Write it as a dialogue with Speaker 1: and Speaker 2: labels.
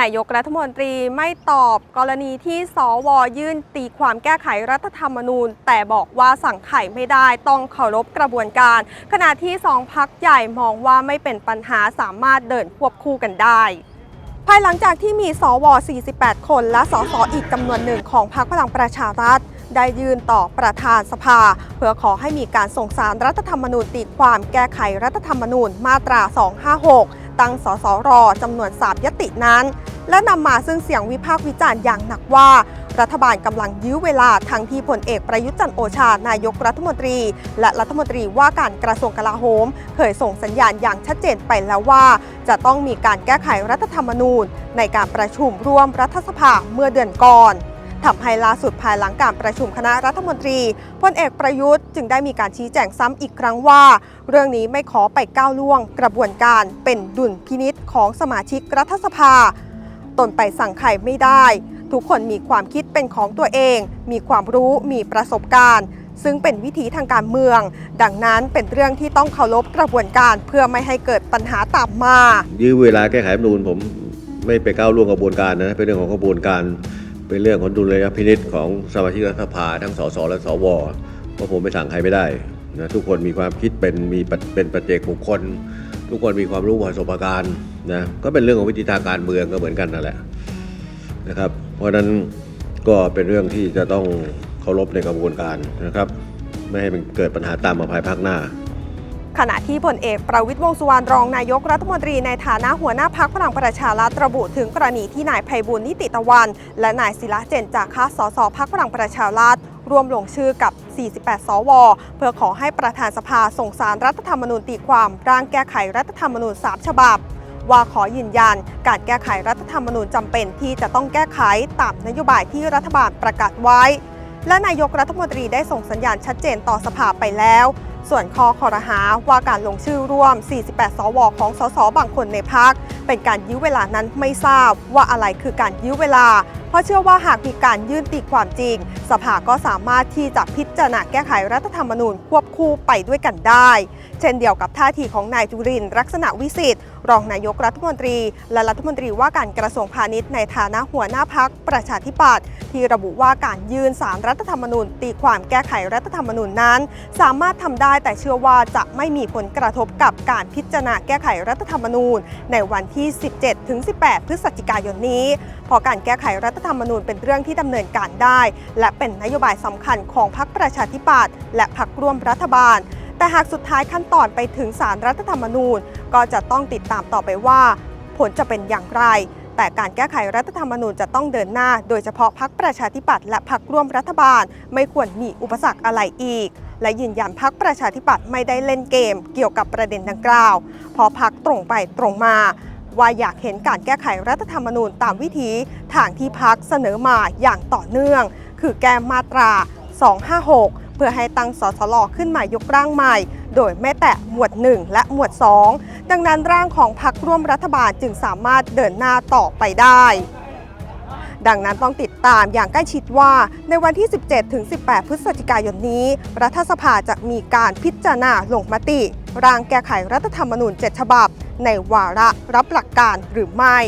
Speaker 1: นายกรัฐมนตรีไม่ตอบกรณีที่สวยื่นตีความแก้ไขรัฐธรรมนูญ แต่บอกว่าสั่งไขไม่ได้ต้องเคารพกระบวนการ ขณะที่สองพักใหญ่มองว่าไม่เป็นปัญหาสามารถเดินควบคู่กันได้ภายหลังจากที่มีสว 48 คนและสสอีกจำนวนหนึ่งของพรรคพลังประชารัฐ ได้ยื่นต่อประธานสภา เพื่อขอให้มีการส่งสารรัฐธรรมนูญตีความแก้ไขรัฐธรรมนูญมาตรา 256 ตั้งสสรจำนวน3ยตินั้น และนำมาซึ่งเสียงวิพากษ์วิจารณ์อย่างหนักว่า รัฐบาลกำลังยื้อเวลาทั้งที่พลเอกประยุทธ์จันโอชา นายกรัฐมนตรี และรัฐมนตรีว่าการกระทรวงกลาโหมเคยส่งสัญญาณอย่างชัดเจนไปแล้วว่า จะต้องมีการแก้ไขรัฐธรรมนูญ ในการประชุมร่วมรัฐสภาเมื่อเดือนก่อนทำให้ล่าสุดภายหลังการประชุมคณะรัฐมนตรีพลเอกประยุทธ์จึงได้มีการชี้แจงซ้ำอีกครั้งว่า เรื่องนี้ไม่ขอไปก้าวล่วงกระบวนการเป็นดุลพินิษของสมาชิกรัฐสภา ตนไปสั่งใครไม่ได้ ทุกคนมีความคิดเป็นของตัวเอง มีความรู้มีประสบการณ์ ซึ่งเป็นวิธีทางการเมือง ดังนั้นเป็นเรื่องที่ต้องเคารพกระบวนการเพื่อไม่ให้เกิดปัญหาตามมา
Speaker 2: ยื้อเวลาแก้ไขรัฐธรรมนูญผมไม่ไปก้าวล่วงกระบวนการนะเป็นเรื่องของกระบวนการเป็นเรื่องของดุลยพินิษของสมาชิกรัฐสภาทั้งสสและสวเพราะผมไปสั่งใครไม่ได้นะทุกคนมีความคิดเป็นมีเป็นปัจเจกบุคคล ทุกคนมีความรู้ประสบการณ์ นะก็เป็นเรื่องของวิธีทางการเมืองก็เหมือนกันนั่นแหละนะครับ เพราะนั้นก็เป็นเรื่องที่จะต้องเคารพในกระบวนการนะครับ ไม่ให้มันเกิดปัญหาตามมาภายภาคหน้า
Speaker 1: ขณะที่พลเอกประวิตยวงสุวรรณรองนายกรัฐมนตรีในฐานะหัวหน้าพักพลังประชารัฐระบุถึงกรณีที่นายไพบุญนิติตะวัน และนายศิละเจนจากค่าสสพักพลังประชารัฐร่วมลงชื่อกับ 48 สว เพื่อขอให้ประธานสภาส่งสารรัฐธรรมนูญตีความร่างแก้ไขรัฐธรรมนูญ3ฉบับ ว่าขอยืนยัน การแก้ไขรัฐธรรมนูญจำเป็นที่จะต้องแก้ไขตามนโยบายที่รัฐบาลประกาศไว้ และนายกรัฐมนตรีได้ส่งสัญญาณชัดเจนต่อสภาไปแล้ว ส่วนข้อคอรหาว่าการลงชื่อร่วม 48 สว ของสสบางคนในพัก เป็นการยื้อเวลานั้นไม่ทราบว่าอะไรคือการยื้อเวลา เพราะเชื่อว่าหากมีการยื่นตีความจริง สภาก็สามารถที่จะพิจารณาแก้ไขรัฐธรรมนูญควบคู่ไปด้วยกันได้ เช่นเดียวกับท่าทีของนายจุรินร์ลักษณะวิสิทธิ์รองนายกรัฐมนตรี และรัฐมนตรีว่าการกระทรวงพาณิชย์ในฐานะหัวหน้าพักประชาธิปัตย์ที่ระบุว่าการยื่นสารรัฐธรรมนูญ ตีความแก้ไขรัฐธรรมนูญนั้น สามารถทำได้แต่เชื่อว่าจะไม่มีผลกระทบกับการพิจารณาแก้ไขรัฐธรรมนูญ ในวันที่ 17-18 พฤศจิกายนนี้เพราะการแก้ไขรัฐธรรมนูญเป็นเรื่องที่ดำเนินการได้ และเป็นนโยบายสำคัญของพรรคประชาธิปัตย์และพรรคร่วมรัฐบาล แต่หากสุดท้ายขั้นตอนไปถึงสารรัฐธรรมนูญ ก็จะต้องติดตามต่อไปว่า ผลจะเป็นอย่างไร แต่การแก้ไขรัฐธรรมนูญจะต้องเดินหน้า โดยเฉพาะพรรคประชาธิปัตย์และพรรคร่วมรัฐบาล ไม่ควรมีอุปสรรคอะไรอีก และยืนยันพรรคประชาธิปัตย์ไม่ได้เล่นเกม เกี่ยวกับประเด็นดังกล่าวเพราะพรรคตรงไปตรงมาว่าอยากเห็นการแก้ไขรัฐธรรมนูญตามวิธีทางที่พักเสนอมาอย่างต่อเนื่อง คือแก้มาตรา 256 เพื่อให้ตั้งสสลขึ้นมายกร่างใหม่ โดยไม่แตะหมวด 1 และหมวด 2 ดังนั้นร่างของพักร่วมรัฐบาลจึงสามารถเดินหน้าต่อไปได้ดังนั้นต้องติดตามอย่างใกล้ชิดว่าในวันที่ 17-18 พฤศจิกายนนี้ รัฐสภาจะมีการพิจารณาลงมติ ร่างแก้ไขรัฐธรรมนูญ 7 ฉบับ ในวาระรับหลักการหรือไม่